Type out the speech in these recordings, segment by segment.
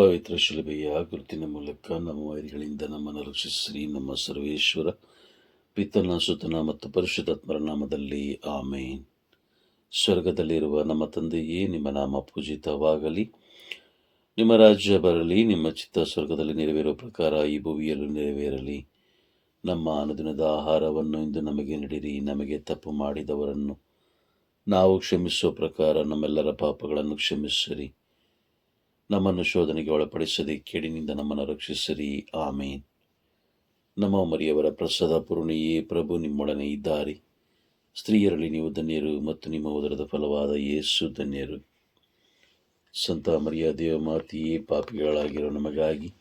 ಪವಿತ್ರ ಶಿಲುಬೆಯ ಕೃತಿನ ಮೂಲಕ ನಮ್ಮ ವೈರಿಗಳಿಂದ ನಮ್ಮನ್ನು ರಕ್ಷಿಸಿರಿ. ನಮ್ಮ ಸರ್ವೇಶ್ವರ, ಪಿತನ, ಸುತನ ಮತ್ತು ಪರಿಶುದ್ಧಾತ್ಮರ ನಾಮದಲ್ಲಿ ಆಮೇನ್. ಸ್ವರ್ಗದಲ್ಲಿರುವ ನಮ್ಮ ತಂದೆಯೇ, ನಿಮ್ಮ ನಾಮ ಪೂಜಿತವಾಗಲಿ. ನಿಮ್ಮ ರಾಜ್ಯ ಬರಲಿ, ನಿಮ್ಮ ಚಿತ್ತ ಸ್ವರ್ಗದಲ್ಲಿ ನೆರವೇರುವ ಪ್ರಕಾರ ಈ ಭುವಿಯಲ್ಲೂ ನೆರವೇರಲಿ. ನಮ್ಮ ಅನುದಿನದ ಆಹಾರವನ್ನು ಇಂದು ನಮಗೆ ನೀಡಿರಿ. ನಮಗೆ ತಪ್ಪು ಮಾಡಿದವರನ್ನು ನಾವು ಕ್ಷಮಿಸುವ ಪ್ರಕಾರ ನಮ್ಮೆಲ್ಲರ ಪಾಪಗಳನ್ನು ಕ್ಷಮಿಸಿರಿ. ನಮ್ಮನ್ನು ಶೋಧನೆಗೆ ಒಳಪಡಿಸದೆ ಕೇಡಿನಿಂದ ನಮ್ಮನ್ನು ರಕ್ಷಿಸಿರಿ. ಆಮೇನ್. ನಮ್ಮ ಮರಿಯವರ ಪ್ರಸಾದ ಪೂರ್ಣಿಯೇ ಪ್ರಭು ನಿಮ್ಮೊಡನೆ ಇದ್ದಾರೆ. ಸ್ತ್ರೀಯರಲ್ಲಿ ನೀವು ಧನ್ಯರು ಮತ್ತು ನಿಮ್ಮ ಉದರದ ಫಲವಾದ ಯೇಸು ಧನ್ಯರು. ಸಂತ ಮರಿಯ ದೇವಮಾತೆಯೇ ಪಾಪಿಗಳಾಗಿರೋ ನಮಗಾಗಿ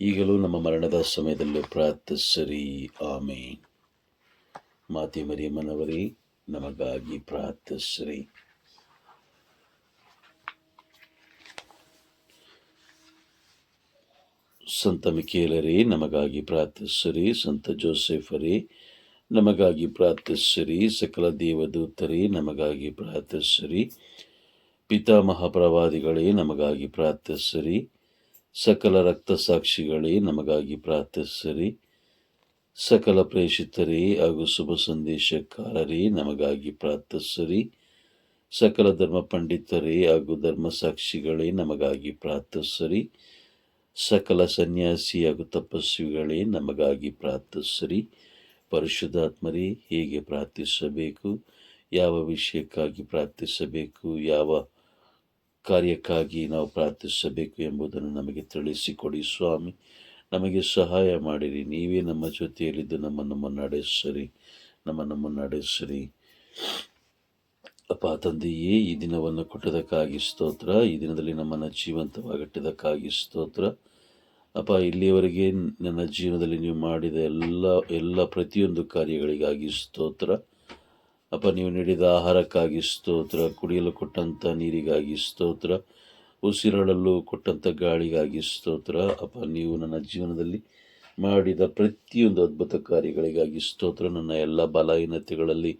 ಈಗಲೂ ನಮ್ಮ ಮರಣದ ಸಮಯದಲ್ಲೂ ಪ್ರಾರ್ಥಿಸರಿ. ಆಮೇನ್. ಮಾತೆ ಮರಿಯಮ್ಮನವರೇ, ನಮಗಾಗಿ ಪ್ರಾರ್ಥಿಸರಿ. ಸಂತ ಮಿಕೇಲರೇ ನಮಗಾಗಿ ಪ್ರಾರ್ಥಿಸಿರಿ ಸಂತ ಜೋಸೆಫರೇ, ನಮಗಾಗಿ ಪ್ರಾರ್ಥಿಸಿರಿ ಸಕಲ ದೇವದೂತರೇ, ನಮಗಾಗಿ ಪ್ರಾರ್ಥಿಸಿರಿ ಪಿತಾಮಹ ಪ್ರವಾದಿಗಳೇ ನಮಗಾಗಿ ಪ್ರಾರ್ಥಿಸಿರಿ ಸಕಲ ರಕ್ತ ಸಾಕ್ಷಿಗಳೇ ನಮಗಾಗಿ ಪ್ರಾರ್ಥಿಸಿರಿ ಸಕಲ ಪ್ರೇಷಿತರೇ ಹಾಗೂ ಶುಭ ಸಂದೇಶಕಾರರೇ, ನಮಗಾಗಿ ಪ್ರಾರ್ಥಿಸಿರಿ ಸಕಲ ಧರ್ಮ ಪಂಡಿತರೇ ಹಾಗೂ ಧರ್ಮ ಸಾಕ್ಷಿಗಳೇ, ನಮಗಾಗಿ ಪ್ರಾರ್ಥಿಸಿರಿ ಸಕಲ ಸನ್ಯಾಸಿ ಹಾಗೂ ತಪಸ್ವಿಗಳೇ ನಮಗಾಗಿ ಪ್ರಾರ್ಥಿಸರಿ. ಪರಿಶುದ್ಧಾತ್ಮರೇ, ಹೇಗೆ ಪ್ರಾರ್ಥಿಸಬೇಕು? ಯಾವ ವಿಷಯಕ್ಕಾಗಿ ಪ್ರಾರ್ಥಿಸಬೇಕು? ಯಾವ ಕಾರ್ಯಕ್ಕಾಗಿ ನಾವು ಪ್ರಾರ್ಥಿಸಬೇಕು ಎಂಬುದನ್ನು ನಮಗೆ ತಿಳಿಸಿಕೊಡಿ ಸ್ವಾಮಿ. ನಮಗೆ ಸಹಾಯ ಮಾಡಿರಿ. ನೀವೇ ನಮ್ಮ ಜೊತೆಯಲ್ಲಿದ್ದು ನಮ್ಮನ್ನು ಮುನ್ನಡೆಸಿರಿ. ನಮ್ಮನ್ನು ಮುನ್ನಡೆಸಿರಿ. ಅಪ್ಪ, ತಂದೆಯೇ, ಈ ದಿನವನ್ನು ಕೊಟ್ಟದಕ್ಕಾಗಿ ಸ್ತೋತ್ರ. ಈ ದಿನದಲ್ಲಿ ನಮ್ಮನ್ನು ಜೀವಂತವಾಗಿಟ್ಟದಕ್ಕಾಗಿ ಸ್ತೋತ್ರ. ಅಪ್ಪ, ಇಲ್ಲಿಯವರೆಗೆ ನನ್ನ ಜೀವನದಲ್ಲಿ ನೀವು ಮಾಡಿದ ಎಲ್ಲ ಎಲ್ಲ ಪ್ರತಿಯೊಂದು ಕಾರ್ಯಗಳಿಗಾಗಿ ಸ್ತೋತ್ರ. ಅಪ್ಪ, ನೀವು ನೀಡಿದ ಆಹಾರಕ್ಕಾಗಿ ಸ್ತೋತ್ರ, ಕುಡಿಯಲು ಕೊಟ್ಟಂಥ ನೀರಿಗಾಗಿ ಸ್ತೋತ್ರ ಉಸಿರಾಡಲು ಕೊಟ್ಟಂಥ ಗಾಳಿಗಾಗಿ ಸ್ತೋತ್ರ. ಅಪ್ಪ, ನೀವು ನನ್ನ ಜೀವನದಲ್ಲಿ ಮಾಡಿದ ಪ್ರತಿಯೊಂದು ಅದ್ಭುತ ಕಾರ್ಯಗಳಿಗಾಗಿ ಸ್ತೋತ್ರ. ನನ್ನ ಎಲ್ಲ ಬಲಹೀನತೆಗಳಲ್ಲಿ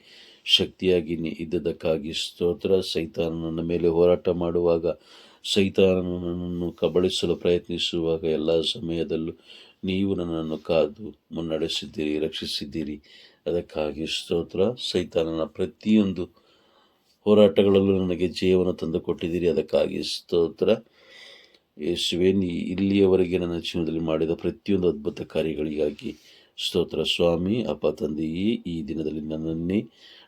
ಶಕ್ತಿಯಾಗಿ ಇದ್ದದಕ್ಕಾಗಿ ಸ್ತೋತ್ರ. ಸೈತಾನ ನನ್ನ ಮೇಲೆ ಹೋರಾಟ ಮಾಡುವಾಗ, ಸೈತಾನನನ್ನು ಕಬಳಿಸಲು ಪ್ರಯತ್ನಿಸುವಾಗ ಎಲ್ಲ ಸಮಯದಲ್ಲೂ ನೀವು ನನ್ನನ್ನು ಕಾದು ಮುನ್ನಡೆಸಿದ್ದೀರಿ, ರಕ್ಷಿಸಿದ್ದೀರಿ. ಅದಕ್ಕಾಗಿ ಸ್ತೋತ್ರ. ಸೈತಾನನ ಪ್ರತಿಯೊಂದು ಹೋರಾಟಗಳಲ್ಲೂ ನನಗೆ ಜೀವನ ತಂದು ಕೊಟ್ಟಿದ್ದೀರಿ ಅದಕ್ಕಾಗಿ ಸ್ತೋತ್ರ. ಯೇಸುವೆ, ನೀ ಇಲ್ಲಿಯವರೆಗೆ ನನ್ನ ಜೀವನದಲ್ಲಿ ಮಾಡಿದ ಪ್ರತಿಯೊಂದು ಅದ್ಭುತ ಕಾರ್ಯಗಳಿಗಾಗಿ ಸ್ತೋತ್ರ. ಸ್ವಾಮಿ, ಅಪ್ಪ, ತಂದೆಯೇ, ಈ ದಿನದಲ್ಲಿ ನನ್ನನ್ನೇ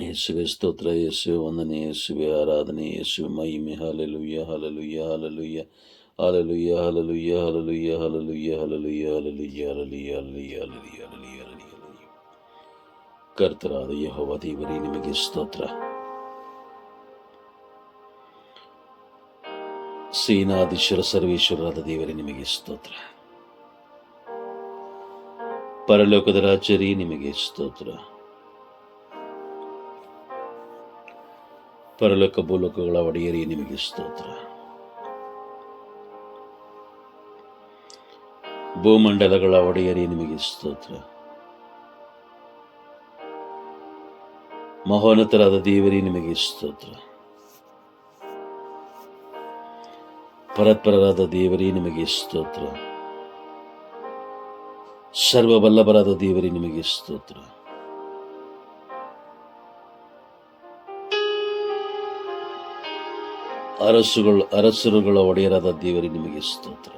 ಯೇಸುವೆ ಸ್ತೋತ್ರ ಯೇಸುವೆ ವಂದನೆ ಯೇಸುವೆ ಆರಾಧನೆ ಯೇಸುವೆ ಮಹಿಮೆ hallelujah hallelujah hallelujah hallelujah hallelujah hallelujah hallelujah hallelujah hallelujah hallelujah hallelujah hallelujah hallelujah hallelujah ಕರ್ತರಾದ ಯಹೋವ ದೇವರೇ ನಿಮಗೆ ಸ್ತೋತ್ರ ಸೇನಾಧೀಶ್ವರ ಸರ್ವೇಶ್ವರರಾದ ದೇವರೇ ನಿಮಗೆ ಸ್ತೋತ್ರ ಪರಲೋಕದ ರಾಜರಿ ನಿಮಗೆ ಸ್ತೋತ್ರ ಪರಲೋಕ ಭೂಲೋಕಗಳ ಒಡೆಯರಿ ನಿಮಗೆ ಸ್ತೋತ್ರ. ಭೂಮಂಡಲಗಳ ಒಡೆಯರಿ ನಿಮಗೆ ಸ್ತೋತ್ರ. ಮಹೋನ್ನತರಾದ ದೇವರಿ ನಿಮಗೆ ಸ್ತೋತ್ರ. ಪರತ್ಪರರಾದ ದೇವರಿ ನಿಮಗೆ ಸ್ತೋತ್ರ. ಸರ್ವಬಲ್ಲಭರಾದ ದೇವರಿ ನಿಮಗೆ ಸ್ತೋತ್ರ. ಅರಸುಗಳು, ಅರಸರುಗಳ ಒಡೆಯರಾದ ದೇವರಿ, ನಿಮಗೆ ಸ್ತೋತ್ರ.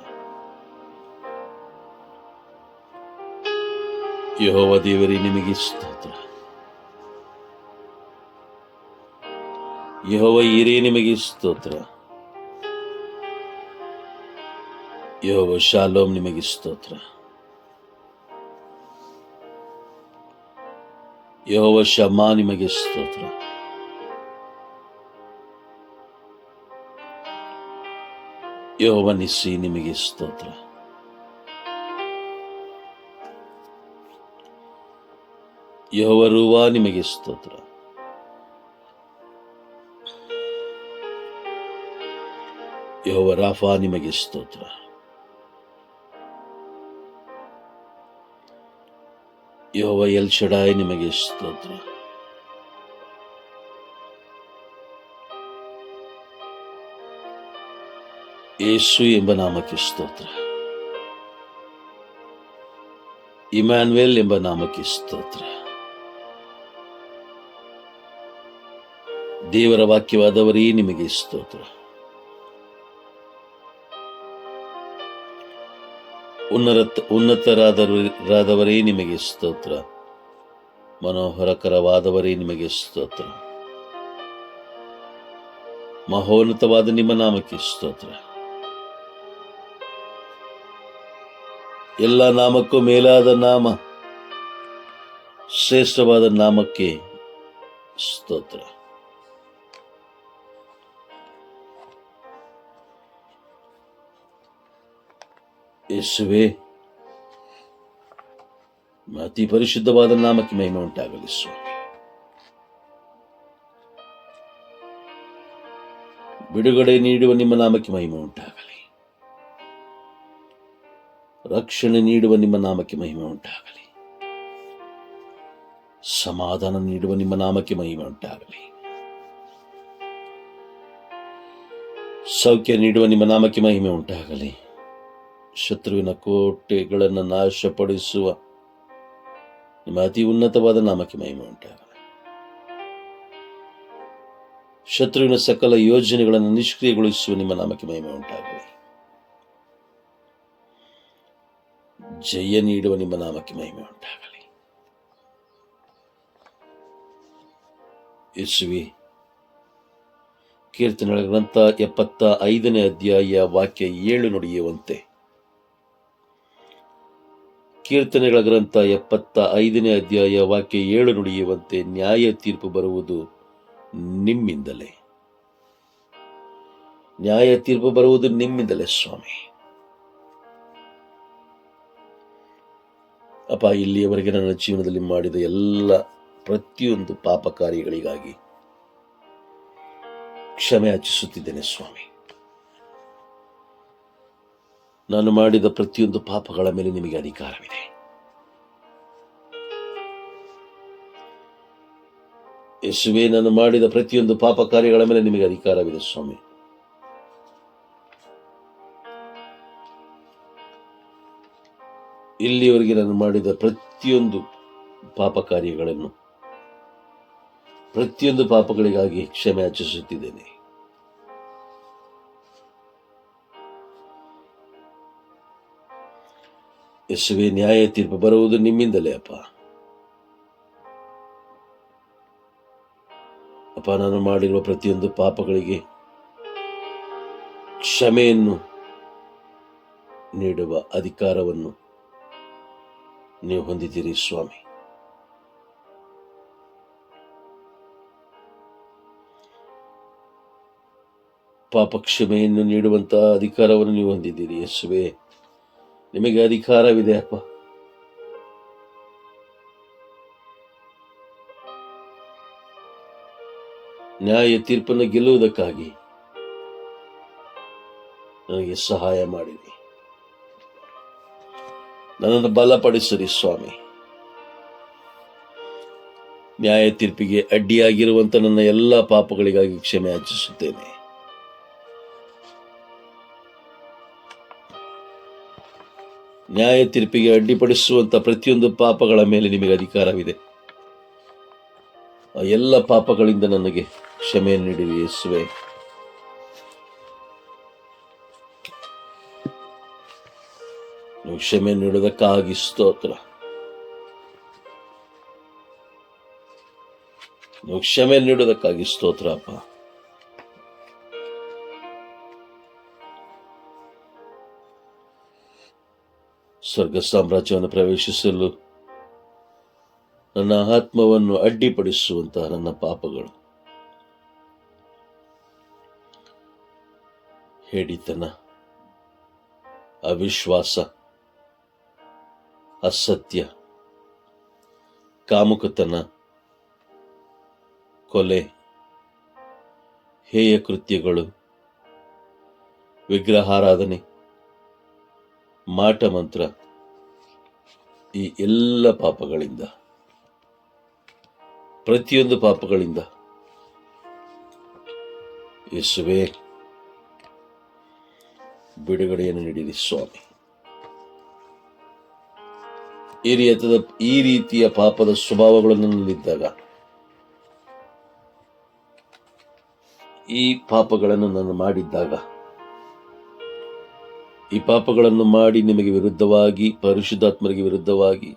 ಯಹೋವ ದೇವರಿ, ನಿಮಗೆ ಸ್ತೋತ್ರ. ಯಹೋವ ಈರೇ ನಿಮಗೆ ಸ್ತೋತ್ರ. ಯಹೋವ ಶಾಲೋಮ್, ನಿಮಗೆ ಸ್ತೋತ್ರ. ಯಹೋವ ಶಮಾ, ನಿಮಗೆ ಸ್ತೋತ್ರ. ಯೋವನಿಸಿ ನಿಮಗೆ ಸ್ತೋತ್ರ ಯೋವರುವ ನಿಮಗೆ ಸ್ತೋತ್ರ ಯೋವರಾಫಾ ನಿಮಗೆ ಸ್ತೋತ್ರ ಯೋವ ಎಲ್ಷಡಾಯ್ ನಿಮಗೆ ಸ್ತೋತ್ರ ಯೇಸು ಎಂಬ ನಾಮಕ್ಕೆ ಸ್ತೋತ್ರ. ಇಮ್ಯಾನ್ವೆಲ್ ಎಂಬ ನಾಮಕ್ಕೆ ಸ್ತೋತ್ರ. ದೇವರ ವಾಕ್ಯವಾದವರೇ ನಿಮಗೆ ಸ್ತೋತ್ರ. ಉನ್ನತ ಉನ್ನತರಾದವರೇ ನಿಮಗೆ ಸ್ತೋತ್ರ. ಮನೋಹರಕರವಾದವರೇ ನಿಮಗೆ ಸ್ತೋತ್ರ. ಮಹೋನ್ನತವಾದ ನಿಮ್ಮ ನಾಮಕ್ಕೆ ಸ್ತೋತ್ರ. ಎಲ್ಲ ನಾಮಕ್ಕೂ ಮೇಲಾದ ನಾಮ, ಶ್ರೇಷ್ಠವಾದ ನಾಮಕ್ಕೆ ಸ್ತೋತ್ರ. ಯೇಸುವೆ, ಅತಿ ಪರಿಶುದ್ಧವಾದ ನಾಮಕ್ಕೆ ಮಹಿಮೆ ಉಂಟಾಗಲಿ ಸ್ವಾಮಿ. ಬಿಡುಗಡೆ ನೀಡುವ ನಿಮ್ಮ ನಾಮಕ್ಕೆ ಮಹಿಮೆ ಉಂಟಾಗಲಿ. ರಕ್ಷಣೆ ನೀಡುವ ನಿಮ್ಮ ನಾಮಕ್ಕೆ ಮಹಿಮೆ ಉಂಟಾಗಲಿ. ಸಮಾಧಾನ ನೀಡುವ ನಿಮ್ಮ ನಾಮಕ್ಕೆ ಮಹಿಮೆ ಉಂಟಾಗಲಿ. ಸೌಖ್ಯ ನೀಡುವ ನಿಮ್ಮ ನಾಮಕ್ಕೆ ಮಹಿಮೆ ಉಂಟಾಗಲಿ. ಶತ್ರುವಿನ ಕೋಟೆಗಳನ್ನು ನಾಶಪಡಿಸುವ ನಿಮ್ಮ ಅತಿ ಉನ್ನತವಾದ ನಾಮಕ್ಕೆ ಮಹಿಮೆ ಉಂಟಾಗಲಿ. ಶತ್ರುವಿನ ಸಕಲ ಯೋಜನೆಗಳನ್ನು ನಿಷ್ಕ್ರಿಯಗೊಳಿಸುವ ನಿಮ್ಮ ನಾಮಕ್ಕೆ ಮಹಿಮೆ ಉಂಟಾಗಲಿ. ಜಯ ನೀಡುವ ನಿಮ್ಮ ನಾಮಕ್ಕೆ ಮಹಿಮೆ ಉಂಟಾಗಲಿ. ಯಶ್ವಿ ಕೀರ್ತನೆಗಳ ಗ್ರಂಥ ಎಪ್ಪತ್ತ ಐದನೇ ಅಧ್ಯಾಯ ವಾಕ್ಯ ಏಳು ನುಡಿಯುವಂತೆ. ಕೀರ್ತನೆಗಳ ಗ್ರಂಥ ಎಪ್ಪತ್ತ ಐದನೇ ಅಧ್ಯಾಯ ವಾಕ್ಯ ಏಳು ನುಡಿಯುವಂತೆ ನ್ಯಾಯ ತೀರ್ಪು ಬರುವುದು ನಿಮ್ಮಿಂದಲೇ. ನ್ಯಾಯ ತೀರ್ಪು ಬರುವುದು ನಿಮ್ಮಿಂದಲೇ, ಸ್ವಾಮಿ. ಅಪ್ಪ, ಇಲ್ಲಿಯವರೆಗೆ ನನ್ನ ಜೀವನದಲ್ಲಿ ಮಾಡಿದ ಎಲ್ಲ ಪ್ರತಿಯೊಂದು ಪಾಪ ಕಾರ್ಯಗಳಿಗಾಗಿ ಕ್ಷಮೆ ಯಾಚಿಸುತ್ತಿದ್ದೇನೆ ಸ್ವಾಮಿ. ನಾನು ಮಾಡಿದ ಪ್ರತಿಯೊಂದು ಪಾಪಗಳ ಮೇಲೆ ನಿಮಗೆ ಅಧಿಕಾರವಿದೆ. ಯೇಸುವೆ, ನಾನು ಮಾಡಿದ ಪ್ರತಿಯೊಂದು ಪಾಪ ಕಾರ್ಯಗಳ ಮೇಲೆ ನಿಮಗೆ ಅಧಿಕಾರವಿದೆ ಸ್ವಾಮಿ. ಇಲ್ಲಿಯವರೆಗೆ ನಾನು ಮಾಡಿದ ಪ್ರತಿಯೊಂದು ಪಾಪ ಕಾರ್ಯಗಳನ್ನು, ಪ್ರತಿಯೊಂದು ಪಾಪಗಳಿಗಾಗಿ ಕ್ಷಮೆ ಆಚರಿಸುತ್ತಿದ್ದೇನೆ. ಯಶುವೆ ನ್ಯಾಯ ತೀರ್ಪು ಬರುವುದು ನಿಮ್ಮಿಂದಲೇ, ಅಪ್ಪ. ಅಪ್ಪ, ನಾನು ಮಾಡಿರುವ ಪ್ರತಿಯೊಂದು ಪಾಪಗಳಿಗೆ ಕ್ಷಮೆಯನ್ನು ನೀಡುವ ಅಧಿಕಾರವನ್ನು ನೀವು ಹೊಂದಿದ್ದೀರಿ ಸ್ವಾಮಿ. ಪಾಪ ಕ್ಷಮೆಯನ್ನು ನೀಡುವಂತಹ ಅಧಿಕಾರವನ್ನು ನೀವು ಹೊಂದಿದ್ದೀರಿ ಯೇಸುವೆ. ನಿಮಗೆ ಅಧಿಕಾರವಿದೆ ಅಪ್ಪ. ನ್ಯಾಯ ತೀರ್ಪನ್ನು ಗೆಲ್ಲುವುದಕ್ಕಾಗಿ ನನಗೆ ಸಹಾಯ ಮಾಡಿರಿ. ನನ್ನನ್ನು ಬಲಪಡಿಸಿರಿ, ಸ್ವಾಮಿ. ನ್ಯಾಯ ತೀರ್ಪಿಗೆ ಅಡ್ಡಿಯಾಗಿರುವಂತ ನನ್ನ ಎಲ್ಲ ಪಾಪಗಳಿಗಾಗಿ ಕ್ಷಮೆ ಯಾಚಿಸುತ್ತೇನೆ. ನ್ಯಾಯ ತೀರ್ಪಿಗೆ ಅಡ್ಡಿಪಡಿಸುವಂತ ಪ್ರತಿಯೊಂದು ಪಾಪಗಳ ಮೇಲೆ ನಿಮಗೆ ಅಧಿಕಾರವಿದೆ. ಆ ಎಲ್ಲ ಪಾಪಗಳಿಂದ ನನಗೆ ಕ್ಷಮೆಯನ್ನು ನೀಡಿರಿ, ಯೇಸುವೆ. ನೀವು ಕ್ಷಮೆ ನೀಡೋದಕ್ಕಾಗಿ ಸ್ತೋತ್ರ. ನೀವು ಕ್ಷಮೆ ನೀಡೋದಕ್ಕಾಗಿ ಸ್ತೋತ್ರ, ಅಪ್ಪ. ಸ್ವರ್ಗ ಸಾಮ್ರಾಜ್ಯವನ್ನು ಪ್ರವೇಶಿಸಲು ನನ್ನ ಆತ್ಮವನ್ನು ಅಡ್ಡಿಪಡಿಸುವಂತಹ ನನ್ನ ಪಾಪಗಳು. ಹೇಳಿತನ, ಅವಿಶ್ವಾಸ. ಅಸತ್ಯ. ಕಾಮುಕತನ. ಕೊಲೆ. ಹೇಯ ಕೃತ್ಯಗಳು. ವಿಗ್ರಹಾರಾಧನೆ. ಮಾಟ ಮಂತ್ರ. ಈ ಎಲ್ಲ ಪಾಪಗಳಿಂದ. ಪ್ರತಿಯೊಂದು ಪಾಪಗಳಿಂದ. ಯೇಸುವೆ. ಬಿಡುಗಡೆಯನ್ನು ನೀಡಿದೆ ಸ್ವಾಮಿ. ಈ ರೀತಿಯ ಈ ರೀತಿಯ ಪಾಪದ ಸ್ವಭಾವಗಳನ್ನು ನನ್ನಲ್ಲಿದ್ದಾಗ, ಈ ಪಾಪಗಳನ್ನು ನಾನು ಮಾಡಿದ್ದಾಗ, ಈ ಪಾಪಗಳನ್ನು ಮಾಡಿ ನಿಮಗೆ ವಿರುದ್ಧವಾಗಿ, ಪರಿಶುದ್ಧಾತ್ಮರಿಗೆ ವಿರುದ್ಧವಾಗಿ,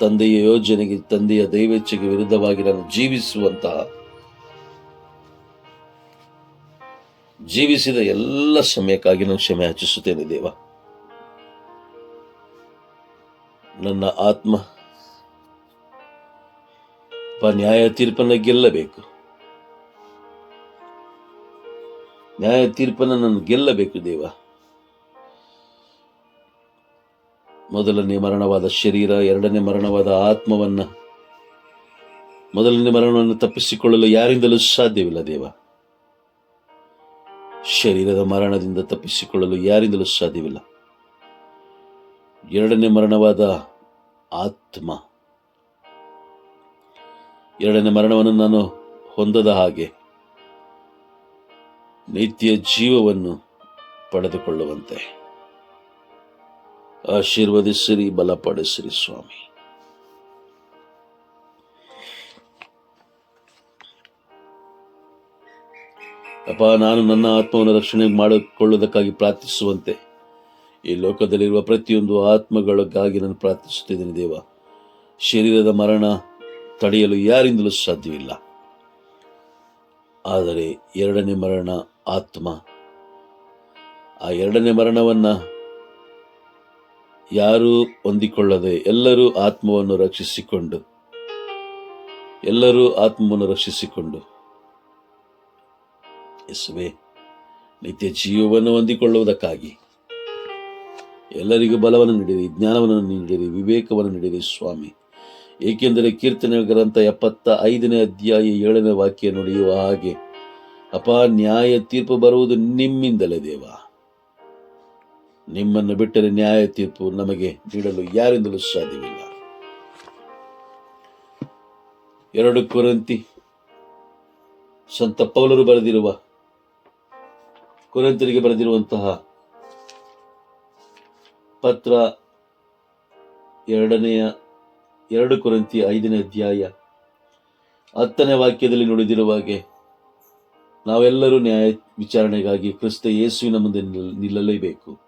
ತಂದೆಯ ಯೋಜನೆಗೆ, ತಂದೆಯ ದೈವೇಚ್ಛೆಗೆ ವಿರುದ್ಧವಾಗಿ ನಾನು ಜೀವಿಸುವಂತಹ, ಜೀವಿಸಿದ ಎಲ್ಲ ಸಮಯಕ್ಕಾಗಿ ನಾನು ಕ್ಷಮೆ ಯಾಚಿಸುತ್ತೇನೆ ದೇವ. ನನ್ನ ಆತ್ಮ. ನ್ಯಾಯ ತೀರ್ಪನ್ನು ಗೆಲ್ಲಬೇಕು. ನ್ಯಾಯ ತೀರ್ಪನ್ನು ನಾನು ಗೆಲ್ಲಬೇಕು ದೇವ. ಮೊದಲನೇ ಮರಣವಾದ ಶರೀರ, ಎರಡನೇ ಮರಣವಾದ ಆತ್ಮವನ್ನ ಮೊದಲನೇ ಮರಣವನ್ನು ತಪ್ಪಿಸಿಕೊಳ್ಳಲು ಯಾರಿಂದಲೂ ಸಾಧ್ಯವಿಲ್ಲ ದೇವ. ಶರೀರದ ಮರಣದಿಂದ ತಪ್ಪಿಸಿಕೊಳ್ಳಲು ಯಾರಿಂದಲೂ ಸಾಧ್ಯವಿಲ್ಲ. ಎರಡನೇ ಮರಣವಾದ ಆತ್ಮ. ಎರಡನೇ ಮರಣವನ್ನು ನಾನು ಹೊಂದದ ಹಾಗೆ ನಿತ್ಯ ಜೀವವನ್ನು ಪಡೆದುಕೊಳ್ಳುವಂತೆ. ಆಶೀರ್ವದಿಸಿರಿ, ಬಲಪಡಿಸಿರಿ ಸ್ವಾಮಿ. ಅಪ್ಪ, ನಾನು ನನ್ನ ಆತ್ಮವನ್ನು ರಕ್ಷಣೆ ಮಾಡಿಕೊಳ್ಳುವುದಕ್ಕಾಗಿ ಪ್ರಾರ್ಥಿಸುವಂತೆ ಈ ಲೋಕದಲ್ಲಿರುವ ಪ್ರತಿಯೊಂದು ಆತ್ಮಗಳಿಗಾಗಿ ನಾನು ಪ್ರಾರ್ಥಿಸುತ್ತಿದ್ದೇನೆ ದೇವ. ಶರೀರದ ಮರಣ ತಡೆಯಲು ಯಾರಿಂದಲೂ ಸಾಧ್ಯವಿಲ್ಲ. ಆದರೆ ಎರಡನೇ ಮರಣ ಆತ್ಮ. ಆ ಎರಡನೇ ಮರಣವನ್ನು ಯಾರೂ ಹೊಂದಿಕೊಳ್ಳದೆ ಎಲ್ಲರೂ ಆತ್ಮವನ್ನು ರಕ್ಷಿಸಿಕೊಂಡು, ಎಲ್ಲರೂ ಆತ್ಮವನ್ನು ರಕ್ಷಿಸಿಕೊಂಡು ಯೇಸುವೆ, ನಿತ್ಯ ಜೀವವನ್ನು ಹೊಂದಿಕೊಳ್ಳುವುದಕ್ಕಾಗಿ ಎಲ್ಲರಿಗೂ ಬಲವನ್ನು ನೀಡಿರಿ, ಜ್ಞಾನವನ್ನು ನೀಡಿರಿ, ವಿವೇಕವನ್ನು ನೀಡಿರಿ ಸ್ವಾಮಿ. ಏಕೆಂದರೆ ಕೀರ್ತನೆ ಗ್ರಂಥ ಎಪ್ಪತ್ತ ಐದನೇ ಅಧ್ಯಾಯ ಏಳನೇ ವಾಕ್ಯ ನುಡಿಯುವ ಹಾಗೆ, ಅಪ ನ್ಯಾಯ ತೀರ್ಪು ಬರುವುದು ನಿಮ್ಮಿಂದಲೇ ದೇವ. ನಿಮ್ಮನ್ನು ಬಿಟ್ಟರೆ ನ್ಯಾಯ ತೀರ್ಪು ನಮಗೆ ನೀಡಲು ಯಾರಿಂದಲೂ ಸಾಧ್ಯವಿಲ್ಲ. ಎರಡು ಕುರಂತಿ, ಸಂತ ಪೌಲರು ಬರೆದಿರುವ ಕುರಂತರಿಗೆ ಬರೆದಿರುವಂತಹ ಪತ್ರ ಎರಡನೆಯ ಎರಡು ಕುರಂತಿ ಐದನೇ ಅಧ್ಯಾಯ ಹತ್ತನೇ ವಾಕ್ಯದಲ್ಲಿ ನುಡಿದಿರುವ ಹಾಗೆ, ನಾವೆಲ್ಲರೂ ನ್ಯಾಯ ವಿಚಾರಣೆಗಾಗಿ ಕ್ರಿಸ್ತ ಯೇಸುವಿನ ಮುಂದೆ ನಿಲ್- ನಿಲ್ಲಲೇಬೇಕು.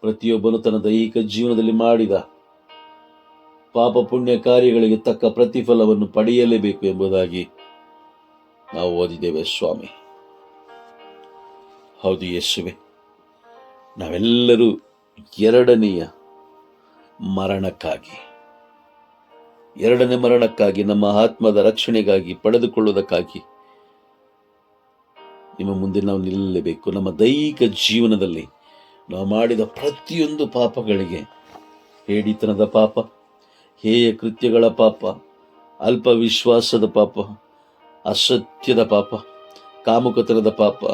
ಪ್ರತಿಯೊಬ್ಬನು ತನ್ನ ದೈಹಿಕ ಜೀವನದಲ್ಲಿ ಮಾಡಿದ ಪಾಪ ಪುಣ್ಯ ಕಾರ್ಯಗಳಿಗೆ ತಕ್ಕ ಪ್ರತಿಫಲವನ್ನು ಪಡೆಯಲೇಬೇಕು ಎಂಬುದಾಗಿ ನಾವು ಓದಿದ್ದೇವೆ ಸ್ವಾಮಿ. ಹೌದು ಯೇಸುವೆ, ನಾವೆಲ್ಲರೂ ಎರಡನೆಯ ಮರಣಕ್ಕಾಗಿ. ಎರಡನೇ ಮರಣಕ್ಕಾಗಿ, ನಮ್ಮ ಆತ್ಮದ ರಕ್ಷಣೆಗಾಗಿ ಪಡೆದುಕೊಳ್ಳುವುದಕ್ಕಾಗಿ ನಿಮ್ಮ ಮುಂದೆ ನಾವು ನಿಲ್ಲಲೇಬೇಕು. ನಮ್ಮ ದೈಹಿಕ ಜೀವನದಲ್ಲಿ ನಾವು ಮಾಡಿದ ಪ್ರತಿಯೊಂದು ಪಾಪಗಳಿಗೆ ಹೇಡಿತನದ ಪಾಪ, ಹೇಯ ಕೃತ್ಯಗಳ ಪಾಪ, ಅಲ್ಪ ವಿಶ್ವಾಸದ ಪಾಪ, ಅಸತ್ಯದ ಪಾಪ, ಕಾಮುಕತನದ ಪಾಪ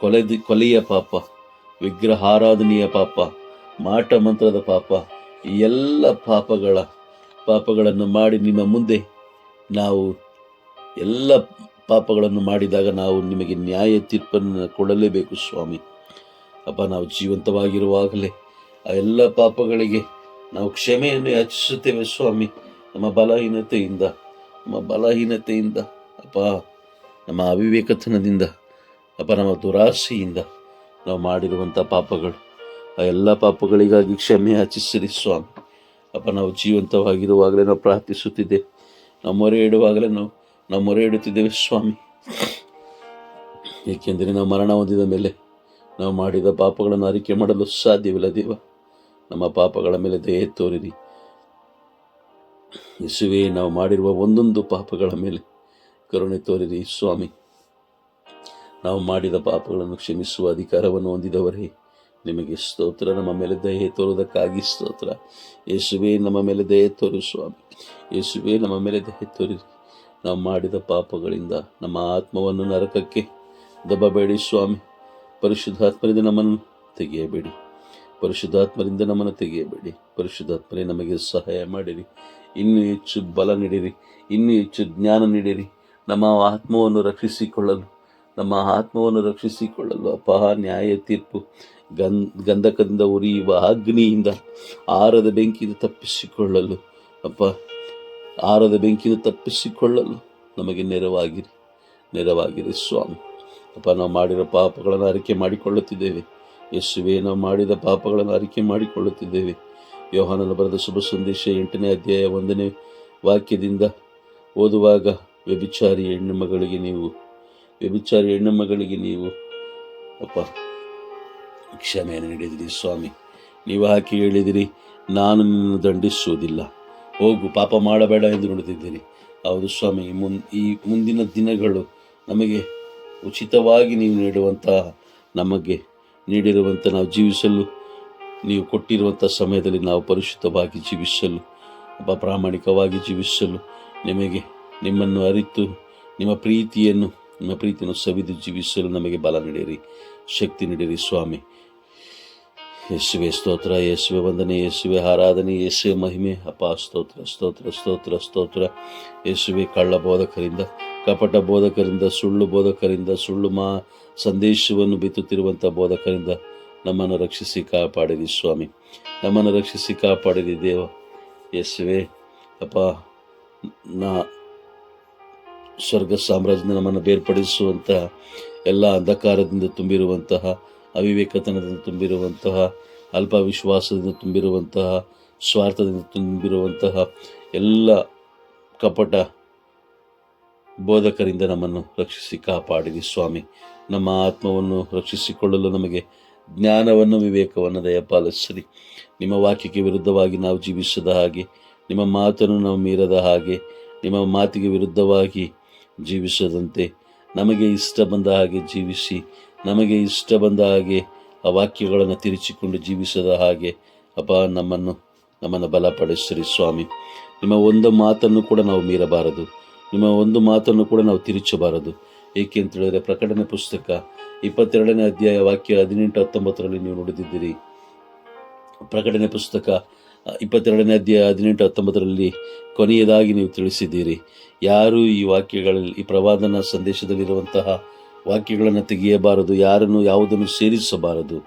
ಕೊಲೆ ಕೊಲೆಯ ಪಾಪ, ವಿಗ್ರಹಾರಾಧನೆಯ ಪಾಪ ಮಾಟ ಮಂತ್ರದ ಪಾಪ, ಈ ಎಲ್ಲ ಪಾಪಗಳ, ಪಾಪಗಳನ್ನು ಮಾಡಿ ನಿಮ್ಮ ಮುಂದೆ ನಾವು ಎಲ್ಲ ಪಾಪಗಳನ್ನು ಮಾಡಿದಾಗ ನಾವು ನಿಮಗೆ ನ್ಯಾಯ ತೀರ್ಪನ್ನು ಕೊಡಲೇಬೇಕು ಸ್ವಾಮಿ. ಅಪ್ಪ, ನಾವು ಜೀವಂತವಾಗಿರುವಾಗಲೇ ಆ ಎಲ್ಲ ಪಾಪಗಳಿಗೆ ನಾವು ಕ್ಷಮೆಯನ್ನು ಯಾಚಿಸುತ್ತೇವೆ ಸ್ವಾಮಿ. ನಮ್ಮ ಬಲಹೀನತೆಯಿಂದ ನಮ್ಮ ಬಲಹೀನತೆಯಿಂದ, ಅಪ್ಪ, ನಮ್ಮ ಅವಿವೇಕತನದಿಂದ, ಅಪ್ಪ, ನಮ್ಮ ದುರಾಸೆಯಿಂದ ನಾವು ಮಾಡಿರುವಂಥ ಪಾಪಗಳು ಆ ಎಲ್ಲ ಪಾಪಗಳಿಗಾಗಿ ಕ್ಷಮೆ ಯಾಚಿಸಿರಿ ಸ್ವಾಮಿ. ಅಪ್ಪ, ನಾವು ಜೀವಂತವಾಗಿರುವಾಗಲೇ ನಾವು ಪ್ರಾರ್ಥಿಸುತ್ತಿದ್ದೆ ನಾವು ಮೊರೆ ಇಡುವಾಗಲೇ ನಾವು ನಾವು ಮೊರೆ ಇಡುತ್ತಿದ್ದೇವೆ, ಸ್ವಾಮಿ. ಏಕೆಂದರೆ ನಾವು ಮರಣ ಹೊಂದಿದ ಮೇಲೆ ನಾವು ಮಾಡಿದ ಪಾಪಗಳನ್ನು ಅರಿಕೆ ಮಾಡಲು ಸಾಧ್ಯವಿಲ್ಲ, ದೇವ. ನಮ್ಮ ಪಾಪಗಳ ಮೇಲೆ ದಯೆ ತೋರಿರಿ. ಯೇಸುವೆ, ನಾವು ಮಾಡಿರುವ ಒಂದೊಂದು ಪಾಪಗಳ ಮೇಲೆ ಕರುಣೆ ತೋರಿರಿ, ಸ್ವಾಮಿ. ನಾವು ಮಾಡಿದ ಪಾಪಗಳನ್ನು ಕ್ಷಮಿಸುವ ಅಧಿಕಾರವನ್ನು ಹೊಂದಿದವರೇ. ನಿಮಗೆ ಸ್ತೋತ್ರ, ನಮ್ಮ ಮೇಲೆ ದಯೆ ತೋರುವುದಕ್ಕಾಗಿ ಸ್ತೋತ್ರ. ಯೇಸುವೆ, ನಮ್ಮ ಮೇಲೆ ದಯೆ ತೋರು ಸ್ವಾಮಿ. ಯೇಸುವೆ, ನಮ್ಮ ಮೇಲೆ ದಯೆ ತೋರಿ. ನಾವು ಮಾಡಿದ ಪಾಪಗಳಿಂದ ನಮ್ಮ ಆತ್ಮವನ್ನು ನರಕಕ್ಕೆ ದಬ್ಬಬೇಡಿ ಸ್ವಾಮಿ. ಪರಿಶುದ್ಧಾತ್ಮರಿಂದ ನಮ್ಮನ್ನು ತೆಗೆಯಬೇಡಿ. ಪರಿಶುದ್ಧಾತ್ಮರಿಂದ ನಮ್ಮನ್ನು ತೆಗೆಯಬೇಡಿ. ಪರಿಶುದ್ಧಾತ್ಮರೇ ನಮಗೆ ಸಹಾಯ ಮಾಡಿರಿ. ಇನ್ನೂ ಹೆಚ್ಚು ಬಲ ನೀಡಿರಿ. ಇನ್ನೂ ಹೆಚ್ಚು ಜ್ಞಾನ ನೀಡಿರಿ. ನಮ್ಮ ಆತ್ಮವನ್ನು ರಕ್ಷಿಸಿಕೊಳ್ಳಲು, ನಮ್ಮ ಆತ್ಮವನ್ನು ರಕ್ಷಿಸಿಕೊಳ್ಳಲು ಅಪಹ ನ್ಯಾಯ ತೀರ್ಪು ಗನ್ ಗಂಧಕದಿಂದ ಉರಿಯುವ ಅಗ್ನಿಯಿಂದ ಆರದ ಬೆಂಕಿಯಿಂದ ತಪ್ಪಿಸಿಕೊಳ್ಳಲು. ಅಪ್ಪ, ಆರದ ಬೆಂಕಿಯಿಂದ ತಪ್ಪಿಸಿಕೊಳ್ಳಲು ನಮಗೆ ನೆರವಾಗಿರಿ ನೆರವಾಗಿರಿ ಸ್ವಾಮಿ. ಅಪ್ಪ, ನಾವು ಮಾಡಿರೋ ಪಾಪಗಳನ್ನು ಅರಿಕೆ ಮಾಡಿಕೊಳ್ಳುತ್ತಿದ್ದೇವೆ. ಯೇಸುವೆ, ನಾವು ಮಾಡಿದ ಪಾಪಗಳನ್ನು ಅರಿಕೆ ಮಾಡಿಕೊಳ್ಳುತ್ತಿದ್ದೇವೆ. ಯೋಹಾನನ ಬರೆದ ಶುಭ ಸಂದೇಶ ಎಂಟನೇ ಅಧ್ಯಾಯ ಒಂದನೇ ವಾಕ್ಯದಿಂದ ಓದುವಾಗ, ವ್ಯಭಿಚಾರಿ ಹೆಣ್ಣು ಮಗಳಿಗೆ ನೀವು, ವ್ಯಭಿಚಾರಿ ಹೆಣ್ಣು ಮಗಳಿಗೆ ನೀವು, ಅಪ್ಪ. ಕ್ಷಮೆಯನ್ನು ನೀಡಿದಿರಿ ಸ್ವಾಮಿ. ನೀವು ಹಾಕಿ ಹೇಳಿದಿರಿ, ನಾನು ನಿನ್ನನ್ನು ದಂಡಿಸುವುದಿಲ್ಲ. ಹೋಗು, ಪಾಪ ಮಾಡಬೇಡ ಎಂದು ನೋಡುತ್ತಿದ್ದೀರಿ ಹೌದು ಸ್ವಾಮಿ ಮುನ್, ಈ ಮುಂದಿನ ದಿನಗಳು ನಮಗೆ ಉಚಿತವಾಗಿ ನೀವು ನೀಡುವಂತಹ, ನಮಗೆ ನೀಡಿರುವಂಥ ನಾವು ಜೀವಿಸಲು, ನೀವು ಕೊಟ್ಟಿರುವಂಥ ಸಮಯದಲ್ಲಿ ನಾವು ಪರಿಶುದ್ಧವಾಗಿ ಜೀವಿಸಲು, ಒಬ್ಬ ಪ್ರಾಮಾಣಿಕವಾಗಿ ಜೀವಿಸಲು ನಿಮಗೆ ನಿಮ್ಮನ್ನು ಅರಿತು, ನಿಮ್ಮ ಪ್ರೀತಿಯನ್ನು ನಿಮ್ಮ ಪ್ರೀತಿಯನ್ನು ಸವಿದು ಜೀವಿಸಲು ನಮಗೆ ಬಲ ನೀಡಿರಿ, ಶಕ್ತಿ ನೀಡಿರಿ ಸ್ವಾಮಿ. ಯೇಸುವೆ, ಸ್ತೋತ್ರ, ಯೇಸುವೆ, ವಂದನೆ, ಯೇಸುವೆ, ಆರಾಧನೆ, ಯೇಸುವೆ, ಮಹಿಮೆ. ಅಪ ಸ್ತೋತ್ರ ಸ್ತೋತ್ರ ಸ್ತೋತ್ರ ಸ್ತೋತ್ರ. ಯೇಸುವೆ, ಕಳ್ಳ ಬೋಧಕರಿಂದ, ಕಪಟ ಬೋಧಕರಿಂದ, ಸುಳ್ಳು ಬೋಧಕರಿಂದ, ಸುಳ್ಳು ಮಾ ಸಂದೇಶವನ್ನು ಬಿತ್ತುತ್ತಿರುವಂಥ ಬೋಧಕರಿಂದ ನಮ್ಮನ್ನು ರಕ್ಷಿಸಿ ಕಾಪಾಡಿರಿ ಸ್ವಾಮಿ. ನಮ್ಮನ್ನು ರಕ್ಷಿಸಿ ಕಾಪಾಡಿರಿ ದೇವ. ಯೇಸುವೆ, ಅಪ್ಪ, ನಾ ಸ್ವರ್ಗ ಸಾಮ್ರಾಜ್ಯದಿಂದ ನಮ್ಮನ್ನು ಬೇರ್ಪಡಿಸುವಂತಹ, ಎಲ್ಲ ಅಂಧಕಾರದಿಂದ ತುಂಬಿರುವಂತಹ ಅವಿವೇಕತನದಿಂದ ತುಂಬಿರುವಂತಹ ಅಲ್ಪ ವಿಶ್ವಾಸದಿಂದ ತುಂಬಿರುವಂತಹ, ಸ್ವಾರ್ಥದಿಂದ ತುಂಬಿರುವಂತಹ ಎಲ್ಲ ಕಪಟ ಬೋಧಕರಿಂದ ನಮ್ಮನ್ನು ರಕ್ಷಿಸಿ ಕಾಪಾಡಿರಿ ಸ್ವಾಮಿ. ನಮ್ಮ ಆತ್ಮವನ್ನು ರಕ್ಷಿಸಿಕೊಳ್ಳಲು ನಮಗೆ ಜ್ಞಾನವನ್ನು, ವಿವೇಕವನ್ನು ದಯಪಾಲಿಸಿರಿ. ನಿಮ್ಮ ವಾಕ್ಯಕ್ಕೆ ವಿರುದ್ಧವಾಗಿ ನಾವು ಜೀವಿಸದ ಹಾಗೆ, ನಿಮ್ಮ ಮಾತನ್ನು ನಾವು ಮೀರದ ಹಾಗೆ, ನಿಮ್ಮ ಮಾತಿಗೆ ವಿರುದ್ಧವಾಗಿ ಜೀವಿಸದಂತೆ ನಮಗೆ ಇಷ್ಟ ಬಂದ ಹಾಗೆ ಜೀವಿಸಿ ನಮಗೆ ಇಷ್ಟ ಬಂದ ಹಾಗೆ ಆ ವಾಕ್ಯಗಳನ್ನು ತಿರುಚಿಕೊಂಡು ಜೀವಿಸದ ಹಾಗೆ ಅಪ್ಪ ನಮ್ಮನ್ನು ನಮ್ಮನ್ನು ಬಲಪಡಿಸ್ರಿ ಸ್ವಾಮಿ. ನಿಮ್ಮ ಒಂದು ಮಾತನ್ನು ಕೂಡ ನಾವು ಮೀರಬಾರದು. ನಿಮ್ಮ ಒಂದು ಮಾತನ್ನು ಕೂಡ ನಾವು ತಿರುಚಬಾರದು. ಏಕೆ ಅಂತ ಹೇಳಿದರೆ ಪ್ರಕಟಣೆ ಪುಸ್ತಕ ಇಪ್ಪತ್ತೆರಡನೇ ಅಧ್ಯಾಯ ವಾಕ್ಯ ಹದಿನೆಂಟು ಹತ್ತೊಂಬತ್ತರಲ್ಲಿ ನೀವು ನೋಡಿದಿದ್ದೀರಿ. ಪ್ರಕಟಣೆ ಪುಸ್ತಕ ಇಪ್ಪತ್ತೆರಡನೇ ಅಧ್ಯಾಯ ಹದಿನೆಂಟು ಹತ್ತೊಂಬತ್ತರಲ್ಲಿ ಕೊನೆಯದಾಗಿ ನೀವು ತಿಳಿಸಿದ್ದೀರಿ. ಯಾರು ಈ ವಾಕ್ಯಗಳಲ್ಲಿ, ಈ ಪ್ರವಾದನ ಸಂದೇಶದಲ್ಲಿರುವಂತಹ ವಾಕ್ಯಗಳನ್ನು ತೆಗೆಯಬಾರದು, ಯಾರನ್ನು ಯಾವುದನ್ನು ಸೇರಿಸಬಾರದು,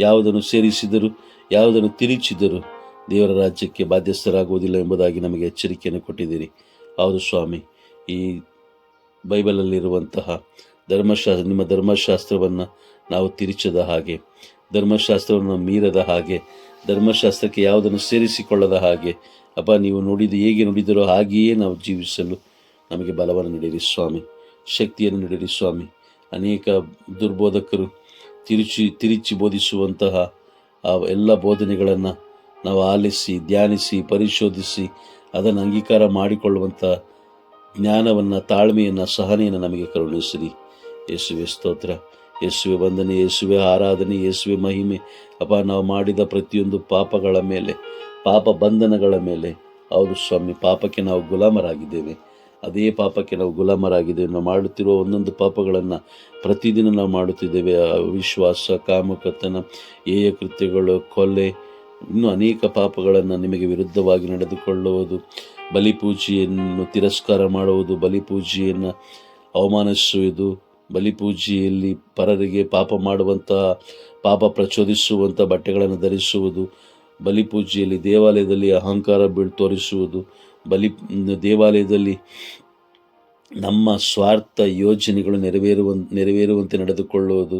ಯಾವುದನ್ನು ಸೇರಿಸಿದರು, ಯಾವುದನ್ನು ತಿರುಚಿದರು ದೇವರ ರಾಜ್ಯಕ್ಕೆ ಬಾಧ್ಯಸ್ಥರಾಗುವುದಿಲ್ಲ ಎಂಬುದಾಗಿ ನಮಗೆ ಎಚ್ಚರಿಕೆಯನ್ನು ಕೊಟ್ಟಿದ್ದೀರಿ. ಹೌದು ಸ್ವಾಮಿ, ಈ ಬೈಬಲಲ್ಲಿರುವಂತಹ ಧರ್ಮಶಾಸ್ತ್ರ ನಿಮ್ಮ ಧರ್ಮಶಾಸ್ತ್ರವನ್ನು ನಾವು ತಿರುಚದ ಹಾಗೆ, ಧರ್ಮಶಾಸ್ತ್ರವನ್ನು ಮೀರದ ಹಾಗೆ, ಧರ್ಮಶಾಸ್ತ್ರಕ್ಕೆ ಯಾವುದನ್ನು ಸೇರಿಸಿಕೊಳ್ಳದ ಹಾಗೆ ಅಪ್ಪ ನೀವು ನುಡಿದು ಹೇಗೆ ನುಡಿದರೋ ಹಾಗೆಯೇ ನಾವು ಜೀವಿಸಲು ನಮಗೆ ಬಲವನ್ನು ನೀಡಿರಿ ಸ್ವಾಮಿ, ಶಕ್ತಿಯನ್ನು ನೀಡಿರಿ ಸ್ವಾಮಿ. ಅನೇಕ ದುರ್ಬೋಧಕರು ತಿರುಚಿ ತಿರುಚಿ ಬೋಧಿಸುವಂತಹ ಆ ಎಲ್ಲ ಬೋಧನೆಗಳನ್ನು ನಾವು ಆಲಿಸಿ, ಧ್ಯಾನಿಸಿ, ಪರಿಶೋಧಿಸಿ, ಅದನ್ನು ಅಂಗೀಕಾರ ಮಾಡಿಕೊಳ್ಳುವಂಥ ಜ್ಞಾನವನ್ನು, ತಾಳ್ಮೆಯನ್ನು, ಸಹನೆಯನ್ನು ನಮಗೆ ಕರುಣಿಸಿರಿ. ಯೇಸುವೆ ಸ್ತೋತ್ರ. ಯೇಸುವೆ ವಂದನೆ, ಯೇಸುವೆ ಆರಾಧನೆ, ಯೇಸುವೆ ಮಹಿಮೆ. ಅಪ್ಪ, ನಾವು ಮಾಡಿದ ಪ್ರತಿಯೊಂದು ಪಾಪಗಳ ಮೇಲೆ, ಪಾಪ ಬಂಧನಗಳ ಮೇಲೆ ಹೌದು ಸ್ವಾಮಿ ಪಾಪಕ್ಕೆ ನಾವು ಗುಲಾಮರಾಗಿದ್ದೇವೆ. ಅದೇ ಪಾಪಕ್ಕೆ ನಾವು ಗುಲಾಮರಾಗಿದ್ದೇವೆ ನಾವು ಮಾಡುತ್ತಿರುವ ಒಂದೊಂದು ಪಾಪಗಳನ್ನು ಪ್ರತಿದಿನ ನಾವು ಮಾಡುತ್ತಿದ್ದೇವೆ. ವಿಶ್ವಾಸ ಕಾಮಕತನ ಏಯ ಕೃತ್ಯಗಳು ಕೊಲೆ, ಇನ್ನೂ ಅನೇಕ ಪಾಪಗಳನ್ನು ನಿಮಗೆ ವಿರುದ್ಧವಾಗಿ ನಡೆದುಕೊಳ್ಳುವುದು. ಬಲಿಪೂಜೆಯನ್ನು ತಿರಸ್ಕಾರ ಮಾಡುವುದು, ಬಲಿಪೂಜೆಯನ್ನು ಅವಮಾನಿಸುವುದು, ಬಲಿಪೂಜೆಯಲ್ಲಿ ಪರರಿಗೆ ಪಾಪ ಮಾಡುವಂತಹ ಪಾಪ ಪ್ರಚೋದಿಸುವಂಥ ಬಟ್ಟೆಗಳನ್ನು ಧರಿಸುವುದು, ಬಲಿಪೂಜೆಯಲ್ಲಿ ದೇವಾಲಯದಲ್ಲಿ ಅಹಂಕಾರ ಬೀಳ್ ತೋರಿಸುವುದು ಬಲಿ ದೇವಾಲಯದಲ್ಲಿ ನಮ್ಮ ಸ್ವಾರ್ಥ ಯೋಜನೆಗಳು ನೆರವೇರುವ, ನೆರವೇರುವಂತೆ ನಡೆದುಕೊಳ್ಳುವುದು,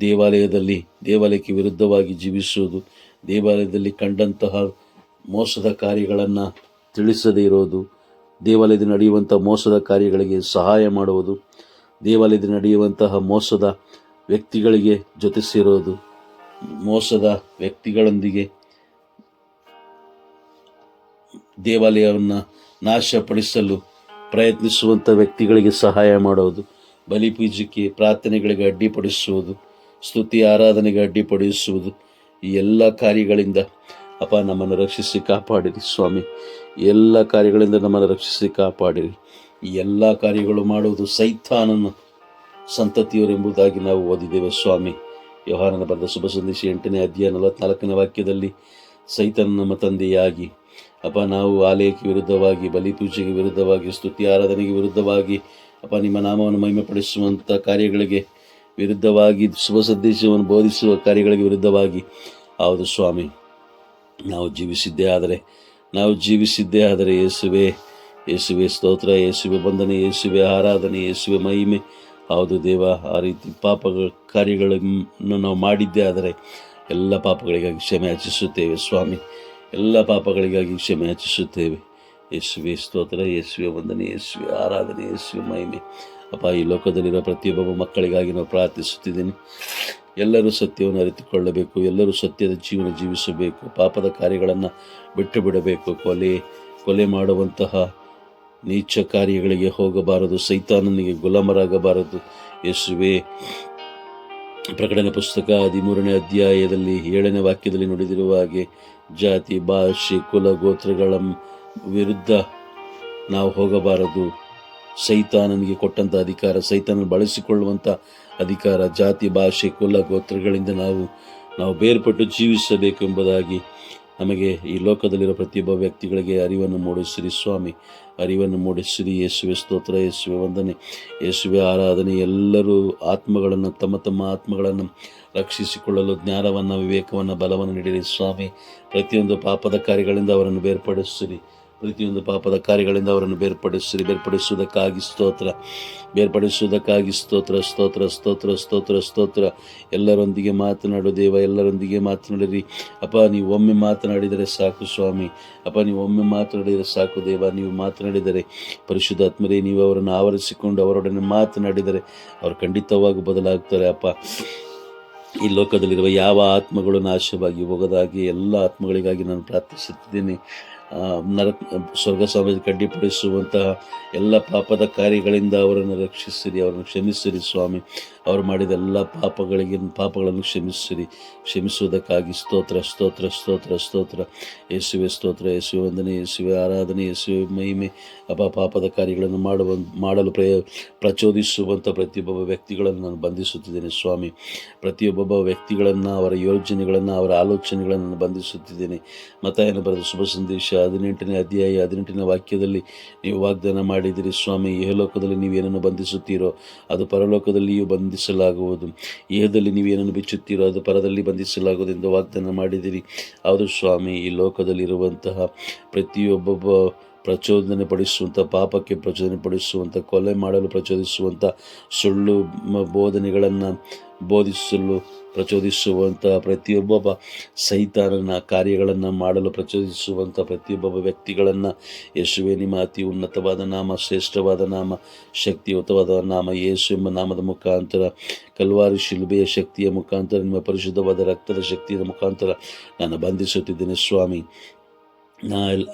ದೇವಾಲಯದಲ್ಲಿ, ದೇವಾಲಯಕ್ಕೆ ವಿರುದ್ಧವಾಗಿ ಜೀವಿಸುವುದು, ದೇವಾಲಯದಲ್ಲಿ ಕಂಡಂತಹ ಮೋಸದ ಕಾರ್ಯಗಳನ್ನು ತಿಳಿಸದೇ ಇರೋದು, ದೇವಾಲಯದಲ್ಲಿ ನಡೆಯುವಂಥ ಮೋಸದ ಕಾರ್ಯಗಳಿಗೆ ಸಹಾಯ ಮಾಡುವುದು, ದೇವಾಲಯದಲ್ಲಿ ನಡೆಯುವಂತಹ ಮೋಸದ ವ್ಯಕ್ತಿಗಳಿಗೆ ಜೊತೆ ಸೇರೋದು, ಮೋಸದ ವ್ಯಕ್ತಿಗಳೊಂದಿಗೆ ದೇವಾಲಯವನ್ನು ನಾಶಪಡಿಸಲು ಪ್ರಯತ್ನಿಸುವಂಥ ವ್ಯಕ್ತಿಗಳಿಗೆ ಸಹಾಯ ಮಾಡೋದು ಬಲಿಪೂಜಕ್ಕೆ ಪ್ರಾರ್ಥನೆಗಳಿಗೆ ಅಡ್ಡಿಪಡಿಸುವುದು, ಸ್ತುತಿ ಆರಾಧನೆಗೆ ಅಡ್ಡಿಪಡಿಸುವುದು, ಈ ಎಲ್ಲ ಕಾರ್ಯಗಳಿಂದ ಅಪ್ಪ ನಮ್ಮನ್ನು ರಕ್ಷಿಸಿ ಕಾಪಾಡಿರಿ ಸ್ವಾಮಿ. ಎಲ್ಲ ಕಾರ್ಯಗಳಿಂದ ನಮ್ಮನ್ನು ರಕ್ಷಿಸಿ ಕಾಪಾಡಿರಿ. ಈ ಎಲ್ಲ ಕಾರ್ಯಗಳು ಮಾಡುವುದು ಸೈತಾನನ ಸಂತತಿಯವರೆಂಬುದಾಗಿ ನಾವು ಓದಿದ್ದೇವೆ ಸ್ವಾಮಿ. ವ್ಯವಹಾರನ ಬರೆದ ಶುಭ ಸಂದೇಶ ಎಂಟನೇ ಅಧ್ಯಾಯ ನಲವತ್ನಾಲ್ಕನೇ ವಾಕ್ಯದಲ್ಲಿ ಸೈತನ ನಮ್ಮ ತಂದೆಯಾಗಿ ಅಪ್ಪ, ನಾವು ಆಲಯಕ್ಕೆ ವಿರುದ್ಧವಾಗಿ ಬಲಿಪೂಜೆಗೆ ವಿರುದ್ಧವಾಗಿ, ಸ್ತುತಿ ಆರಾಧನೆಗೆ ವಿರುದ್ಧವಾಗಿ, ಅಪ್ಪ, ನಿಮ್ಮ ನಾಮವನ್ನು ಮಹಿಮೆಪಡಿಸುವಂಥ ಕಾರ್ಯಗಳಿಗೆ ವಿರುದ್ಧವಾಗಿ, ಶುಭ ಸಂದೇಶವನ್ನು ಬೋಧಿಸುವ ಕಾರ್ಯಗಳಿಗೆ ವಿರುದ್ಧವಾಗಿ. ಹೌದು ಸ್ವಾಮಿ, ನಾವು ಜೀವಿಸಿದ್ದೇ ಆದರೆ, ನಾವು ಜೀವಿಸಿದ್ದೇ ಆದರೆ ಯೇಸುವೆ ಯೇಸುವೆ ಸ್ತೋತ್ರ, ಯೇಸುವೆ ಬಂಧನೆ ಯೇಸುವೆ ಆರಾಧನೆ, ಯೇಸುವೆ ಮಹಿಮೆ. ಹೌದು ದೇವ, ಆ ರೀತಿ ಪಾಪಗಳ ಕಾರ್ಯಗಳನ್ನು ನಾವು ಮಾಡಿದ್ದೇ ಆದರೆ, ಎಲ್ಲ ಪಾಪಗಳಿಗಾಗಿ ಕ್ಷಮೆ ಯಾಚಿಸುತ್ತೇವೆ ಸ್ವಾಮಿ. ಎಲ್ಲ ಪಾಪಗಳಿಗಾಗಿ ಕ್ಷಮೆ ಯಾಚಿಸುತ್ತೇವೆ ಯೇಸುವೆ, ಸ್ತೋತ್ರ. ಯೇಸುವೆ, ವಂದನೆ. ಯೇಸುವೆ, ಆರಾಧನೆ. ಯೇಸುವೆ, ಮಹಿಮೆ. ಅಪ್ಪ, ಈ ಲೋಕದಲ್ಲಿರೋ ಪ್ರತಿಯೊಬ್ಬ ಮಕ್ಕಳಿಗಾಗಿ ನಾವು ಪ್ರಾರ್ಥಿಸುತ್ತಿದ್ದೀನಿ. ಎಲ್ಲರೂ ಸತ್ಯವನ್ನು ಅರಿತುಕೊಳ್ಳಬೇಕು. ಎಲ್ಲರೂ ಸತ್ಯದ ಜೀವನ ಜೀವಿಸಬೇಕು. ಪಾಪದ ಕಾರ್ಯಗಳನ್ನು ಬಿಟ್ಟು ಬಿಡಬೇಕು ಕೊಲೆ ಕೊಲೆ ಮಾಡುವಂತಹ ನೀಚ ಕಾರ್ಯಗಳಿಗೆ ಹೋಗಬಾರದು. ಸೈತಾನನಿಗೆ ಗುಲಾಮರಾಗಬಾರದು. ಯೇಸುವೆ, ಪ್ರಕಟಣೆ ಪುಸ್ತಕ ಹದಿಮೂರನೇ ಅಧ್ಯಾಯದಲ್ಲಿ ಏಳನೇ ವಾಕ್ಯದಲ್ಲಿ ನುಡಿದಿರುವ ಹಾಗೆ ಜಾತಿ, ಭಾಷೆ, ಕುಲ, ಗೋತ್ರಗಳ ವಿರುದ್ಧ ನಾವು ಹೋಗಬಾರದು. ಸೈತಾನನಿಗೆ ಕೊಟ್ಟಂಥ ಅಧಿಕಾರ ಸೈತಾನ ಬಳಸಿಕೊಳ್ಳುವಂಥ ಅಧಿಕಾರ, ಜಾತಿ, ಭಾಷೆ, ಕುಲ, ಗೋತ್ರಗಳಿಂದ ನಾವು ನಾವು ಬೇರ್ಪಟ್ಟು ಜೀವಿಸಬೇಕು ಎಂಬುದಾಗಿ ನಮಗೆ ಈ ಲೋಕದಲ್ಲಿರೋ ಪ್ರತಿಯೊಬ್ಬ ವ್ಯಕ್ತಿಗಳಿಗೆ ಅರಿವನ್ನು ಮೂಡಿಸಿರಿ ಸ್ವಾಮಿ. ಅರಿವನ್ನು ಮೂಡಿಸಿರಿ. ಯೇಸುವೆ ಸ್ತೋತ್ರ, ಯೇಸುವೆ ವಂದನೆ, ಯೇಸುವೆ ಆರಾಧನೆ. ಎಲ್ಲರೂ ಆತ್ಮಗಳನ್ನು, ತಮ್ಮ ತಮ್ಮ ಆತ್ಮಗಳನ್ನು ರಕ್ಷಿಸಿಕೊಳ್ಳಲು ಜ್ಞಾನವನ್ನು, ವಿವೇಕವನ್ನು, ಬಲವನ್ನು ನೀಡಿರಿ ಸ್ವಾಮಿ. ಪ್ರತಿಯೊಂದು ಪಾಪದ ಕಾರ್ಯಗಳಿಂದ ಅವರನ್ನು ಬೇರ್ಪಡಿಸಿರಿ. ಪ್ರತಿಯೊಂದು ಪಾಪದ ಕಾರ್ಯಗಳಿಂದ ಅವರನ್ನು ಬೇರ್ಪಡಿಸಿರಿ. ಬೇರ್ಪಡಿಸುವುದಕ್ಕಾಗಿ ಸ್ತೋತ್ರ. ಬೇರ್ಪಡಿಸುವುದಕ್ಕಾಗಿ ಸ್ತೋತ್ರ ಸ್ತೋತ್ರ ಸ್ತೋತ್ರ ಸ್ತೋತ್ರ ಸ್ತೋತ್ರ. ಎಲ್ಲರೊಂದಿಗೆ ಮಾತನಾಡು ದೇವ, ಎಲ್ಲರೊಂದಿಗೆ ಮಾತನಾಡಿರಿ. ಅಪ್ಪ, ನೀವು ಒಮ್ಮೆ ಮಾತನಾಡಿದರೆ ಸಾಕು ಸ್ವಾಮಿ. ಅಪ್ಪ, ನೀವು ಒಮ್ಮೆ ಮಾತನಾಡಿದರೆ ಸಾಕು ದೇವ. ನೀವು ಮಾತನಾಡಿದರೆ ಪರಿಶುದ್ಧಾತ್ಮರೇ, ನೀವು ಅವರನ್ನು ಆವರಿಸಿಕೊಂಡು ಅವರೊಡನೆ ಮಾತನಾಡಿದರೆ ಅವರು ಖಂಡಿತವಾಗಿ ಬದಲಾಗ್ತಾರೆ ಅಪ್ಪ. ಈ ಲೋಕದಲ್ಲಿರುವ ಯಾವ ಆತ್ಮಗಳು ನಾಶವಾಗಿ ಹೋಗದಾಗಿ ಎಲ್ಲ ಆತ್ಮಗಳಿಗಾಗಿ ನಾನು ಪ್ರಾರ್ಥಿಸುತ್ತಿದ್ದೇನೆ. ನರ ಸ್ವರ್ಗ ಸಮಾಜ ಕಡ್ಡಿಪಡಿಸುವಂತಹ ಎಲ್ಲ ಪಾಪದ ಕಾರ್ಯಗಳಿಂದ ಅವರನ್ನು ರಕ್ಷಿಸಿರಿ, ಅವರನ್ನು ಕ್ಷಮಿಸಿರಿ ಸ್ವಾಮಿ. ಅವರು ಮಾಡಿದ ಎಲ್ಲ ಪಾಪಗಳಿಗೆ ಪಾಪಗಳನ್ನು ಕ್ಷಮಿಸಿರಿ. ಕ್ಷಮಿಸುವುದಕ್ಕಾಗಿ ಸ್ತೋತ್ರ ಸ್ತೋತ್ರ ಸ್ತೋತ್ರ ಸ್ತೋತ್ರ. ಯೇಸುವೆ ಸ್ತೋತ್ರ, ಯೇಸುವೆ ವಂದನೆ, ಯೇಸುವೆ ಆರಾಧನೆ, ಯೇಸುವೆ ಮಹಿಮೆ. ಅಪ ಪಾಪದ ಕಾರ್ಯಗಳನ್ನು ಮಾಡುವ, ಮಾಡಲು ಪ್ರಯ ಪ್ರಚೋದಿಸುವಂಥ ಪ್ರತಿಯೊಬ್ಬ ವ್ಯಕ್ತಿಗಳನ್ನು ನಾನು ಬಂಧಿಸುತ್ತಿದ್ದೇನೆ ಸ್ವಾಮಿ. ಪ್ರತಿಯೊಬ್ಬೊಬ್ಬ ವ್ಯಕ್ತಿಗಳನ್ನು, ಅವರ ಯೋಜನೆಗಳನ್ನು, ಅವರ ಆಲೋಚನೆಗಳನ್ನು ನಾನು ಬಂಧಿಸುತ್ತಿದ್ದೇನೆ. ಮತಾಯನ ಬರೆದ ಶುಭ ಸಂದೇಶ ಹದಿನೆಂಟನೇ ಅಧ್ಯಾಯ ಹದಿನೆಂಟನೇ ವಾಕ್ಯದಲ್ಲಿ ನೀವು ವಾಗ್ದಾನ ಮಾಡಿದಿರಿ ಸ್ವಾಮಿ. ಏಹಲೋಕದಲ್ಲಿ ನೀವು ಏನನ್ನು ಬಂಧಿಸುತ್ತೀರೋ, ಅದು ಪರಲೋಕದಲ್ಲಿಯೂ ಬಂಧಿಸಲಾಗುವುದು. ಇಹದಲ್ಲಿ ನೀವೇನನ್ನು ಬಿಚ್ಚುತ್ತೀರೋ ಅದು ಪರದಲ್ಲಿ ಬಂಧಿಸಲಾಗುವುದು ಎಂದು ವಾಗ್ದಾನ ಮಾಡಿದಿರಿ ಅವರು ಸ್ವಾಮಿ, ಈ ಲೋಕದಲ್ಲಿರುವಂತಹ ಪ್ರತಿಯೊಬ್ಬೊಬ್ಬ ಪ್ರಚೋದನೆ ಪಡಿಸುವಂಥ ಪಾಪಕ್ಕೆ ಪ್ರಚೋದನೆ ಪಡಿಸುವಂಥ ಕೊಲೆ ಮಾಡಲು ಪ್ರಚೋದಿಸುವಂಥ ಸುಳ್ಳು ಬೋಧನೆಗಳನ್ನು ಬೋಧಿಸಲು ಪ್ರಚೋದಿಸುವಂಥ ಪ್ರತಿಯೊಬ್ಬ ಸೈತಾನನ ಕಾರ್ಯಗಳನ್ನು ಮಾಡಲು ಪ್ರಚೋದಿಸುವಂಥ ಪ್ರತಿಯೊಬ್ಬ ವ್ಯಕ್ತಿಗಳನ್ನು ಯೇಸುವೆ, ನಿಮ್ಮ ಅತಿ ಉನ್ನತವಾದ ನಾಮ, ಶ್ರೇಷ್ಠವಾದ ನಾಮ, ಶಕ್ತಿಯುತವಾದ ನಾಮ, ಯೇಸು ಎಂಬ ನಾಮದ ಮುಖಾಂತರ, ಕಲ್ವಾರಿ ಶಿಲುಬೆಯ ಶಕ್ತಿಯ ಮುಖಾಂತರ, ನಿಮ್ಮ ಪರಿಶುದ್ಧವಾದ ರಕ್ತದ ಶಕ್ತಿಯ ಮುಖಾಂತರ ನಾನು ಬಂಧಿಸುತ್ತಿದ್ದೇನೆ, ಸ್ವಾಮಿ.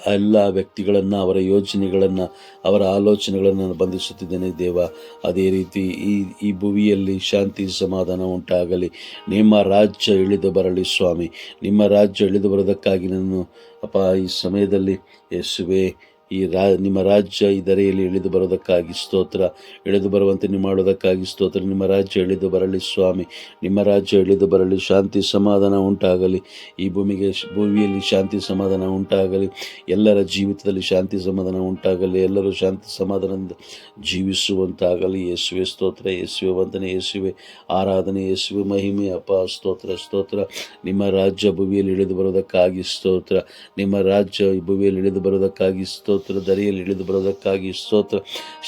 ಎಲ್ಲ ವ್ಯಕ್ತಿಗಳನ್ನು, ಅವರ ಯೋಜನೆಗಳನ್ನು, ಅವರ ಆಲೋಚನೆಗಳನ್ನು ನಾನು ಬಂಧಿಸುತ್ತಿದ್ದೇನೆ ದೇವ. ಅದೇ ರೀತಿ ಈ ಈ ಭುವಿಯಲ್ಲಿ ಶಾಂತಿ ಸಮಾಧಾನ ಉಂಟಾಗಲಿ. ನಿಮ್ಮ ರಾಜ್ಯ ಇಳಿದು ಬರಲಿ ಸ್ವಾಮಿ. ನಿಮ್ಮ ರಾಜ್ಯ ಇಳಿದು ಬರೋದಕ್ಕಾಗಿ ನಾನು, ಅಪ್ಪ, ಈ ಸಮಯದಲ್ಲಿ ಯೇಸುವೆ ಈ ರಾ, ನಿಮ್ಮ ರಾಜ್ಯ ಈ ದರೆಯಲ್ಲಿ ಇಳಿದು ಬರೋದಕ್ಕಾಗಿ ಸ್ತೋತ್ರ. ಇಳಿದು ಬರುವಂತೆ ನೀವು ಮಾಡೋದಕ್ಕಾಗಿ ಸ್ತೋತ್ರ. ನಿಮ್ಮ ರಾಜ್ಯ ಇಳಿದು ಬರಲಿ ಸ್ವಾಮಿ. ನಿಮ್ಮ ರಾಜ್ಯ ಇಳಿದು ಬರಲಿ. ಶಾಂತಿ ಸಮಾಧಾನ ಉಂಟಾಗಲಿ. ಈ ಭೂಮಿಗೆ, ಭೂಮಿಯಲ್ಲಿ ಶಾಂತಿ ಸಮಾಧಾನ ಉಂಟಾಗಲಿ. ಎಲ್ಲರ ಜೀವಿತದಲ್ಲಿ ಶಾಂತಿ ಸಮಾಧಾನ ಉಂಟಾಗಲಿ. ಎಲ್ಲರೂ ಶಾಂತಿ ಸಮಾಧಾನದಿಂದ ಜೀವಿಸುವಂತಾಗಲಿ. ಯೇಸುವೆ ಸ್ತೋತ್ರ. ಯೇಸುವೆ ವಂದನೆ. ಯೇಸುವೆ ಆರಾಧನೆ. ಯೇಸುವೆ ಮಹಿಮೆ. ಅಪ್ಪ, ಸ್ತೋತ್ರ ಸ್ತೋತ್ರ. ನಿಮ್ಮ ರಾಜ್ಯ ಭೂಮಿಯಲ್ಲಿ ಇಳಿದು ಬರೋದಕ್ಕಾಗಿ ಸ್ತೋತ್ರ. ನಿಮ್ಮ ರಾಜ್ಯ ಭೂಮಿಯಲ್ಲಿ ಇಳಿದು ಬರೋದಕ್ಕಾಗಿ ಸ್ತೋತ್ರ. ದರಿಯಲ್ಲಿ ಇಳಿದು ಬರೋದಕ್ಕಾಗಿ ಸ್ತೋತ್ರ,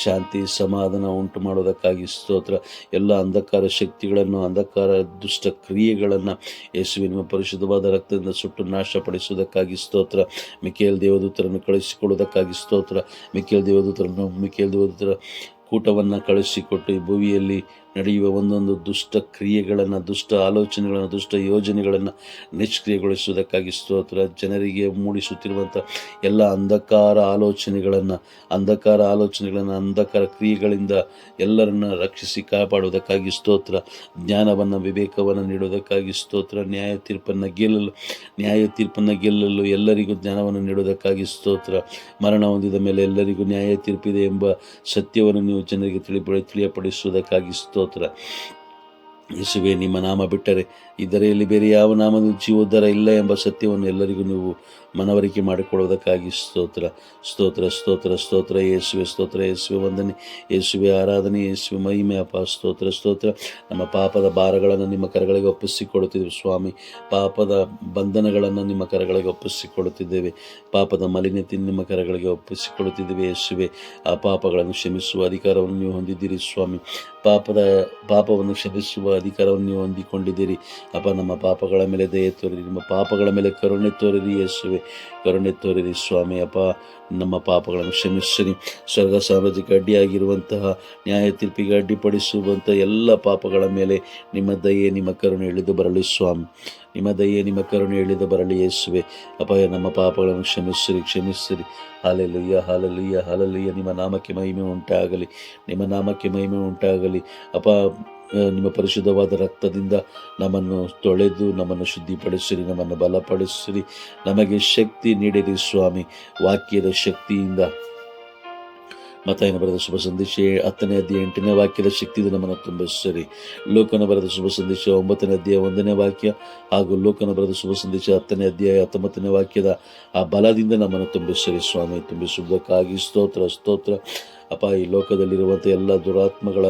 ಶಾಂತಿ, ಸಮಾಧಾನ ಉಂಟು ಮಾಡೋದಕ್ಕಾಗಿ ಸ್ತೋತ್ರ. ಎಲ್ಲ ಅಂಧಕಾರ ಶಕ್ತಿಗಳನ್ನು, ಅಂಧಕಾರ ದುಷ್ಟ ಕ್ರಿಯೆಗಳನ್ನು ಯೇಸುವಿನ ಪರಿಶುದ್ಧವಾದ ರಕ್ತದಿಂದ ಸುಟ್ಟು ನಾಶಪಡಿಸುವುದಕ್ಕಾಗಿ ಸ್ತೋತ್ರ. ಮಿಕೇಲ್ ದೇವದೂತರನ್ನು ಕಳಿಸಿಕೊಳ್ಳುವುದಕ್ಕಾಗಿ ಸ್ತೋತ್ರ. ಮಿಕೇಲ್ ದೇವದೂತರನ್ನು ಮಿಕೇಲ್ ದೇವದೂತರ ಕೂಟವನ್ನು ಕಳಿಸಿಕೊಟ್ಟು ಈ ಭೂಮಿಯಲ್ಲಿ ನಡೆಯುವ ಒಂದೊಂದು ದುಷ್ಟ ಕ್ರಿಯೆಗಳನ್ನು, ದುಷ್ಟ ಆಲೋಚನೆಗಳನ್ನು, ದುಷ್ಟ ಯೋಜನೆಗಳನ್ನು ನಿಷ್ಕ್ರಿಯಗೊಳಿಸುವುದಕ್ಕಾಗಿ ಸ್ತೋತ್ರ. ಜನರಿಗೆ ಮೂಡಿಸುತ್ತಿರುವಂಥ ಎಲ್ಲ ಅಂಧಕಾರ ಆಲೋಚನೆಗಳನ್ನು ಅಂಧಕಾರ ಆಲೋಚನೆಗಳನ್ನು, ಅಂಧಕಾರ ಕ್ರಿಯೆಗಳಿಂದ ಎಲ್ಲರನ್ನು ರಕ್ಷಿಸಿ ಕಾಪಾಡುವುದಕ್ಕಾಗಿ ಸ್ತೋತ್ರ. ಜ್ಞಾನವನ್ನು, ವಿವೇಕವನ್ನು ನೀಡುವುದಕ್ಕಾಗಿ ಸ್ತೋತ್ರ. ನ್ಯಾಯ ತೀರ್ಪನ್ನು ಗೆಲ್ಲಲು, ನ್ಯಾಯ ತೀರ್ಪನ್ನು ಗೆಲ್ಲಲು ಎಲ್ಲರಿಗೂ ಜ್ಞಾನವನ್ನು ನೀಡುವುದಕ್ಕಾಗಿ ಸ್ತೋತ್ರ. ಮರಣ ಹೊಂದಿದ ಮೇಲೆ ಎಲ್ಲರಿಗೂ ನ್ಯಾಯ ತೀರ್ಪಿದೆ ಎಂಬ ಸತ್ಯವನ್ನು ನೀವು ಜನರಿಗೆ ತಿಳಿಪಡಿ ತಿಳಿಯಪಡಿಸುವುದಕ್ಕಾಗಿ ಸ್ತೋತ್ರ. ಯೇಸುವೆ ನಿಮ್ಮ ನಾಮ ಬಿಟ್ಟರೆ ಇದರಲ್ಲಿ ಬೇರೆ ಯಾವ ನಾಮದ ಜೀವೋದ್ಧಾರ ಇಲ್ಲ ಎಂಬ ಸತ್ಯವನ್ನು ಎಲ್ಲರಿಗೂ ನೀವು ಮನವರಿಕೆ ಮಾಡಿಕೊಳ್ಳುವುದಕ್ಕಾಗಿ ಸ್ತೋತ್ರ. ಸ್ತೋತ್ರ ಸ್ತೋತ್ರ ಸ್ತೋತ್ರ. ಯೇಸುವೆ ಸ್ತೋತ್ರ, ಯೇಸುವೆ ವಂದನೆ. ಯೇಸುವೆ ಆರಾಧನೆ, ಯೇಸುವೆ ಮಹಿಮೆ. ಅಪ ಸ್ತೋತ್ರ ಸ್ತೋತ್ರ. ನಮ್ಮ ಪಾಪದ ಭಾರಗಳನ್ನು ನಿಮ್ಮ ಕರಗಳಿಗೆ ಒಪ್ಪಿಸಿಕೊಡುತ್ತಿದ್ದೇವೆ ಸ್ವಾಮಿ. ಪಾಪದ ಬಂಧನಗಳನ್ನು ನಿಮ್ಮ ಕರಗಳಿಗೆ ಒಪ್ಪಿಸಿಕೊಡುತ್ತಿದ್ದೇವೆ. ಪಾಪದ ಮಲಿನತೆ ನಿಮ್ಮ ಕರಗಳಿಗೆ ಒಪ್ಪಿಸಿಕೊಡುತ್ತಿದ್ದೇವೆ ಯೇಸುವೆ. ಆ ಪಾಪಗಳನ್ನು ಕ್ಷಮಿಸುವ ಅಧಿಕಾರವನ್ನು ನೀವು ಹೊಂದಿದ್ದೀರಿ ಸ್ವಾಮಿ. ಪಾಪದ, ಪಾಪವನ್ನು ಕ್ಷಮಿಸುವ ಅಧಿಕಾರವನ್ನು ನೀವು ಹೊಂದಿಕೊಂಡಿದ್ದೀರಿ. ಅಪ್ಪ, ನಮ್ಮ ಪಾಪಗಳ ಮೇಲೆ ದಯೆ ತೋರಿರಿ, ನಿಮ್ಮ ಪಾಪಗಳ ಮೇಲೆ ಕರುಣೆ ತೋರಿರಿ ಯೇಸುವೆ. ಕರುಣೆ ತೋರಿರಿ ಸ್ವಾಮಿ ಅಪ್ಪ, ನಮ್ಮ ಪಾಪಗಳನ್ನು ಕ್ಷಮಿಸಿರಿ. ಸ್ವರ್ಗ ಸಾಮಾಜಿಕ ಅಡ್ಡಿಯಾಗಿರುವಂತಹ, ನ್ಯಾಯ ತೀರ್ಪಿಗೆ ಅಡ್ಡಿಪಡಿಸುವಂಥ ಎಲ್ಲ ಪಾಪಗಳ ಮೇಲೆ ನಿಮ್ಮ ದಯೆ, ನಿಮ್ಮ ಕರುಣೆ ಇಳಿದು ಬರಲಿ ಸ್ವಾಮಿ. ನಿಮ್ಮ ದಯೆ, ನಿಮ್ಮ ಕರುಣೆ ಇಳಿದು ಬರಲಿ ಯೇಸುವೆ. ಅಪ್ಪ, ನಮ್ಮ ಪಾಪಗಳನ್ನು ಕ್ಷಮಿಸಿರಿ ಕ್ಷಮಿಸಿರಿ. ಹಾಲೆಲುಯ್ಯ ಹಾಲೆಲುಯ್ಯ ಹಾಲೆಲುಯ್ಯ. ನಿಮ್ಮ ನಾಮಕ್ಕೆ ಮಹಿಮೆ ಉಂಟಾಗಲಿ, ನಿಮ್ಮ ನಾಮಕ್ಕೆ ಮಹಿಮೆ ಉಂಟಾಗಲಿ. ಅಪ್ಪ ನಿಮ್ಮ ಪರಿಶುದ್ಧವಾದ ರಕ್ತದಿಂದ ನಮ್ಮನ್ನು ತೊಳೆದು ನಮ್ಮನ್ನು ಶುದ್ಧಿಪಡಿಸಿರಿ, ನಮ್ಮನ್ನು ಬಲಪಡಿಸಿರಿ. ನಮಗೆ ಶಕ್ತಿ ನೀಡಿರಿ ಸ್ವಾಮಿ, ವಾಕ್ಯದ ಶಕ್ತಿಯಿಂದ. ಮತಾಯನ ಬರೆದ ಶುಭ ಸಂದೇಶ ಹತ್ತನೇ ಅಧ್ಯಾಯ ಎಂಟನೇ ವಾಕ್ಯದ ಶಕ್ತಿಯಿಂದ ನಮ್ಮನ್ನು ತುಂಬಿಸಿರಿ. ಲೋಕನ ಬರೆದ ಶುಭ ಸಂದೇಶ ಒಂಬತ್ತನೇ ಅಧ್ಯಾಯ ಒಂದನೇ ವಾಕ್ಯ ಹಾಗೂ ಲೋಕನ ಬರೆದ ಶುಭ ಸಂದೇಶ ಹತ್ತನೇ ಅಧ್ಯಾಯ ಹತ್ತೊಂಬತ್ತನೇ ವಾಕ್ಯದ ಆ ಬಲದಿಂದ ನಮ್ಮನ್ನು ತುಂಬಿಸಿರಿ ಸ್ವಾಮಿ, ತುಂಬಿಸುವುದಕ್ಕಾಗಿ ಸ್ತೋತ್ರ ಸ್ತೋತ್ರ. ಅಪ್ಪ, ಈ ಲೋಕದಲ್ಲಿರುವಂಥ ಎಲ್ಲ ದುರಾತ್ಮಗಳ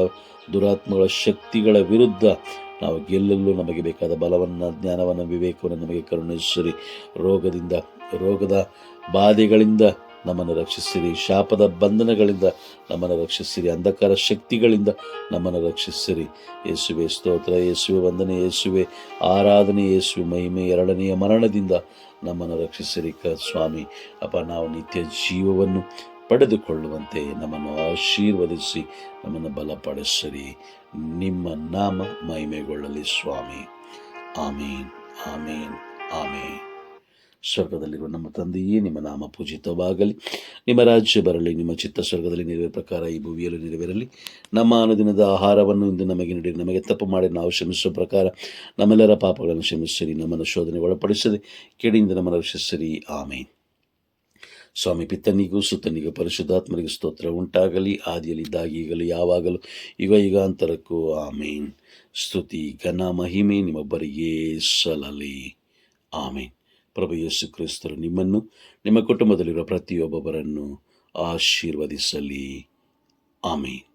ದುರಾತ್ಮಗಳ ಶಕ್ತಿಗಳ ವಿರುದ್ಧ ನಾವು ಗೆಲ್ಲಲು ನಮಗೆ ಬೇಕಾದ ಬಲವನ್ನು, ಜ್ಞಾನವನ್ನು, ವಿವೇಕವನ್ನು ನಮಗೆ ಕರುಣಿಸಿರಿ. ರೋಗದಿಂದ, ರೋಗದ ಬಾಧೆಗಳಿಂದ ನಮ್ಮನ್ನು ರಕ್ಷಿಸಿರಿ. ಶಾಪದ ಬಂಧನಗಳಿಂದ ನಮ್ಮನ್ನು ರಕ್ಷಿಸಿರಿ. ಅಂಧಕಾರ ಶಕ್ತಿಗಳಿಂದ ನಮ್ಮನ್ನು ರಕ್ಷಿಸಿರಿ. ಯೇಸುವೆ ಸ್ತೋತ್ರ. ಯೇಸುವೆ ವಂದನೆ. ಯೇಸುವೆ ಆರಾಧನೆ. ಯೇಸುವೆ ಮಹಿಮೆ. ಎರಡನೆಯ ಮರಣದಿಂದ ನಮ್ಮನ್ನು ರಕ್ಷಿಸಿರಿ ಸ್ವಾಮಿ ಅಪ್ಪ, ನಾವು ನಿತ್ಯ ಜೀವವನ್ನು ಪಡೆದುಕೊಳ್ಳುವಂತೆ ನಮ್ಮನ್ನು ಆಶೀರ್ವದಿಸಿ, ನಮ್ಮನ್ನು ಬಲಪಡಿಸಿರಿ. ನಿಮ್ಮ ನಾಮ ಮಹಿಮೆಗೊಳ್ಳಲಿ, ಸ್ವಾಮಿ. ಆಮೀನ್ ಆಮೀನ್ ಆಮೀನ್. ಸ್ವರ್ಗದಲ್ಲಿರುವ ನಮ್ಮ ತಂದೆಯೇ, ನಿಮ್ಮ ನಾಮ ಪೂಜಿತವಾಗಲಿ. ನಿಮ್ಮ ರಾಜ್ಯ ಬರಲಿ, ನಿಮ್ಮ ಚಿತ್ತ ಸ್ವರ್ಗದಲ್ಲಿ ನೆರವೇರ ಪ್ರಕಾರ ಈ ಭೂವಿಯಲ್ಲಿ ನೆರವೇರಲಿ. ನಮ್ಮ ಅನುದಿನದ ಆಹಾರವನ್ನು ಇಂದು ನಮಗೆ ನೀಡಿ, ನಮಗೆ ತಪ್ಪು ಮಾಡಿ ನಾವು ಶ್ರಮಿಸುವ ಪ್ರಕಾರ ನಮ್ಮೆಲ್ಲರ ಪಾಪಗಳನ್ನು ಶ್ರಮಿಸಿರಿ ನಮ್ಮನ್ನು ಶೋಧನೆ ಒಳಪಡಿಸದೆ ಕೆಡಿಯಿಂದ ನಮ್ಮ ರಕ್ಷಿಸಿರಿ. ಆಮೇನ್. ಸ್ವಾಮಿ ಪಿತ್ತನಿಗೂ ಸುತ್ತನಿಗೂ ಪರಿಶುದ್ಧಾತ್ಮನಿಗೆ ಸ್ತೋತ್ರ ಉಂಟಾಗಲಿ ಆದಿಯಲ್ಲಿದ್ದಾಗ ಈಗಲೂ ಯಾವಾಗಲೂ ಯುಗ ಯುಗಾಂತರಕ್ಕೂ. ಆಮೇನ್. ಸ್ತುತಿ ಘನ ಮಹಿಮೆ ನಿಮ್ಮೊಬ್ಬರಿಗೆ ಸಲಲಿ ಆಮೇನ್. ಪ್ರಭು ಯೇಸು ಕ್ರಿಸ್ತರು ನಿಮ್ಮನ್ನು ನಿಮ್ಮ ಕುಟುಂಬದಲ್ಲಿರುವ ಪ್ರತಿಯೊಬ್ಬೊಬ್ಬರನ್ನು ಆಶೀರ್ವದಿಸಲಿ. ಆಮೇನ್.